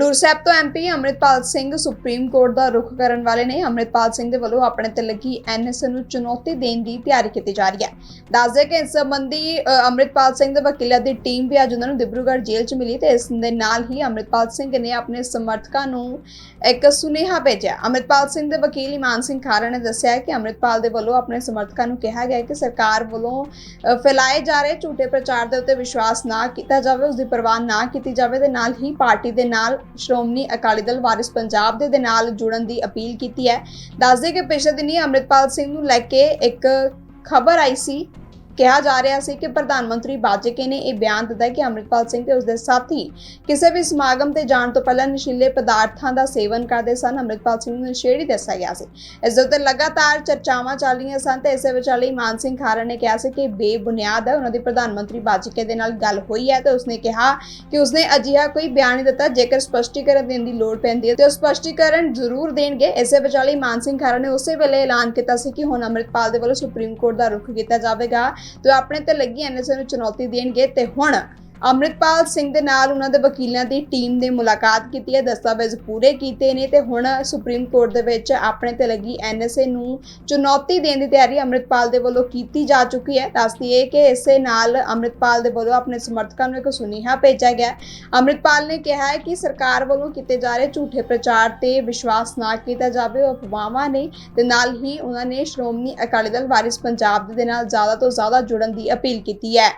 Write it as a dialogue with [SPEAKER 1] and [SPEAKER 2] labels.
[SPEAKER 1] ਖਡੂਰ ਸਾਹਿਬ ਤੋਂ MP Amritpal Singh supreme court ਦਾ ਰੁਖ ਕਰਨ ਵਾਲੇ ਨੇ। ਅੰਮ੍ਰਿਤਪਾਲ ਸਿੰਘ ਦੇ ਵੱਲੋਂ ਆਪਣੇ ਤੇ ਲੱਗੀ ਐਨਐਸ ਨੂੰ ਚੁਣੌਤੀ ਦੇਣ ਦੀ ਤਿਆਰੀ ਕੀਤੀ ਜਾ ਰਹੀ ਹੈ। ਦੱਸਦੇ ਕਿ ਇਸ ਸੰਬੰਧੀ ਅ, ਅੰਮ੍ਰਿਤਪਾਲ ਸਿੰਘ ਦੇ ਵਕੀਲਾਂ ਦੀ ਟੀਮ ਵੀ ਅੱਜ ਉਹਨਾਂ ਨੂੰ ਦਿਬਰੂਗੜ੍ਹ ਜੇਲ੍ਹ 'ਚ ਮਿਲੀ ਤੇ ਇਸ ਦੇ ਨਾਲ ਹੀ ਅੰਮ੍ਰਿਤਪਾਲ ਸਿੰਘ ਨੇ ਆਪਣੇ ਸਮਰਥਕਾਂ ਨੂੰ ਇੱਕ ਸੁਨੇਹਾ ਭੇਜਿਆ। ਅੰਮ੍ਰਿਤਪਾਲ ਸਿੰਘ ਦੇ ਵਕੀਲ ਇਮਾਨ ਸਿੰਘ ਖਾਰਾ ਨੇ ਦੱਸਿਆ ਕਿ ਅੰਮ੍ਰਿਤਪਾਲ ਦੇ ਵੱਲੋਂ ਆਪਣੇ ਸਮਰਥਕਾਂ ਨੂੰ ਕਿਹਾ ਗਿਆ ਕਿ ਸਰਕਾਰ ਵੱਲੋਂ ਫੈਲਾਏ ਜਾ ਰਹੇ ਝੂਠੇ ਪ੍ਰਚਾਰ ਦੇ ਉੱਤੇ ਵਿਸ਼ਵਾਸ ਨਾ ਕੀਤਾ ਜਾਵੇ ਉਸ ਦੀ ਪਰਵਾਹ ਨਾ ਕੀਤੀ ਜਾਵੇ ਤੇ ਨਾਲ ਹੀ ਪਾਰਟੀ ਦੇ ਨਾਲ ਸ਼੍ਰੋਮਣੀ ਅਕਾਲੀ ਦਲ ਵਾਰਿਸ ਪੰਜਾਬ ਦੇ ਦੇ ਨਾਲ ਜੁੜਨ ਦੀ ਅਪੀਲ ਕੀਤੀ ਹੈ। ਦੱਸਦੇ ਕਿ ਪਿਛਲੇ ਦਿਨੀ ਅੰਮ੍ਰਿਤਪਾਲ ਸਿੰਘ ਨੂੰ ਲੈ ਕੇ ਇੱਕ ਖਬਰ ਆਈ ਸੀ ਕਿਹਾ ਜਾ ਰਿਹਾ ਸੀ ਕਿ ਪ੍ਰਧਾਨ ਮੰਤਰੀ ਬਾਜਕੇ ਨੇ ਇਹ ਬਿਆਨ ਦਿੱਤਾ ਕਿ ਅੰਮ੍ਰਿਤਪਾਲ ਸਿੰਘ ਤੇ ਉਸਦੇ ਸਾਥੀ ਕਿਸੇ ਵੀ ਸਮਾਗਮ ਤੇ ਜਾਣ ਤੋਂ ਪਹਿਲਾਂ ਨਸ਼ੀਲੇ ਪਦਾਰਥਾਂ ਦਾ ਸੇਵਨ ਕਰਦੇ ਸਨ। ਅੰਮ੍ਰਿਤਪਾਲ ਸਿੰਘ ਨੂੰ ਨਸ਼ੇੜੀ ਦੱਸਿਆ ਗਿਆ ਸੀ। ਇਸ ਦੇ ਉੱਤੇ ਲਗਾਤਾਰ ਚਰਚਾਵਾਂ ਚੱਲ ਰਹੀਆਂ ਸਨ ਤੇ ਇਸੇ ਵਿਚਾਲੇ ਮਾਨ ਸਿੰਘ ਖਾਰਾ ਨੇ ਕਿਹਾ ਸੀ ਕਿ ਬੇਬੁਨਿਆਦ ਹੈ, ਉਹਨਾਂ ਦੀ ਪ੍ਰਧਾਨ ਮੰਤਰੀ ਬਾਜਕੇ ਦੇ ਨਾਲ ਗੱਲ ਹੋਈ ਹੈ ਤੇ ਉਸਨੇ ਕਿਹਾ ਕਿ ਉਸਨੇ ਅਜਿਹਾ ਕੋਈ ਬਿਆਨ ਨਹੀਂ ਦਿੱਤਾ। ਜੇਕਰ ਸਪਸ਼ਟੀਕਰਨ ਦੇਣ ਦੀ ਲੋੜ ਪੈਂਦੀ ਹੈ ਤੇ ਉਹ ਸਪਸ਼ਟੀਕਰਨ ਜ਼ਰੂਰ ਦੇਣਗੇ। ਇਸੇ ਵਿਚਾਲੇ ਮਾਨ ਸਿੰਘ ਖਾਰਾ ਨੇ ਉਸੇ ਵੇਲੇ ਐਲਾਨ ਕੀਤਾ ਸੀ ਕਿ ਹੁਣ ਅੰਮ੍ਰਿਤਪਾਲ ਦੇ ਵੱਲੋਂ ਸੁਪਰੀਮ ਕੋਰਟ ਦਾ ਰੁਖ ਕੀਤਾ ਜਾਵੇਗਾ। ਤੇ ਆਪਣੇ ਤੇ ਲੱਗੀ ਐਨਐਸਏ ਨੂੰ ਚੁਣੌਤੀ ਦੇਣਗੇ ਤੇ ਹੁਣ ਅੰਮ੍ਰਿਤਪਾਲ ਸਿੰਘ ਦੇ ਨਾਲ ਉਹਨਾਂ ਦੇ ਵਕੀਲਾਂ ਦੀ ਟੀਮ ਨੇ ਮੁਲਾਕਾਤ ਕੀਤੀ ਹੈ, ਦਸਤਾਵੇਜ਼ ਪੂਰੇ ਕੀਤੇ ਨੇ ਤੇ ਹੁਣ ਸੁਪਰੀਮ ਕੋਰਟ ਦੇ ਵਿੱਚ ਆਪਣੇ ਤੇ ਲੱਗੀ ਐਨਐਸਏ ਨੂੰ ਚੁਣੌਤੀ ਦੇਣ ਦੀ ਤਿਆਰੀ ਅੰਮ੍ਰਿਤਪਾਲ ਦੇ ਵੱਲੋਂ ਕੀਤੀ ਜਾ ਚੁੱਕੀ ਹੈ ਦੱਸਦੀ ਹੈ ਕਿ ਇਸੇ ਨਾਲ ਅੰਮ੍ਰਿਤਪਾਲ ਦੇ ਵੱਲੋਂ ਆਪਣੇ ਸਮਰਥਕਾਂ ਨੂੰ ਇੱਕ ਸੁਨੇਹਾ ਭੇਜਿਆ ਗਿਆ ਹੈ। ਅੰਮ੍ਰਿਤਪਾਲ ਨੇ ਕਿਹਾ ਹੈ ਕਿ ਸਰਕਾਰ ਵੱਲੋਂ ਕੀਤੇ ਜਾ ਰਹੇ ਝੂਠੇ ਪ੍ਰਚਾਰ ਤੇ ਵਿਸ਼ਵਾਸ ਨਾ ਕੀਤਾ ਜਾਵੇ, ਉਹ ਅਫਵਾਹਾਂ ਨੇ ਤੇ ਨਾਲ ਹੀ ਉਹਨਾਂ ਨੇ ਸ਼੍ਰੋਮਣੀ ਅਕਾਲੀ ਦਲ ਵਾਰਿਸ ਪੰਜਾਬ ਦੇ ਨਾਲ ਜ਼ਿਆਦਾ ਤੋਂ ਜ਼ਿਆਦਾ ਜੁੜਨ ਦੀ ਅਪੀਲ ਕੀਤੀ ਹੈ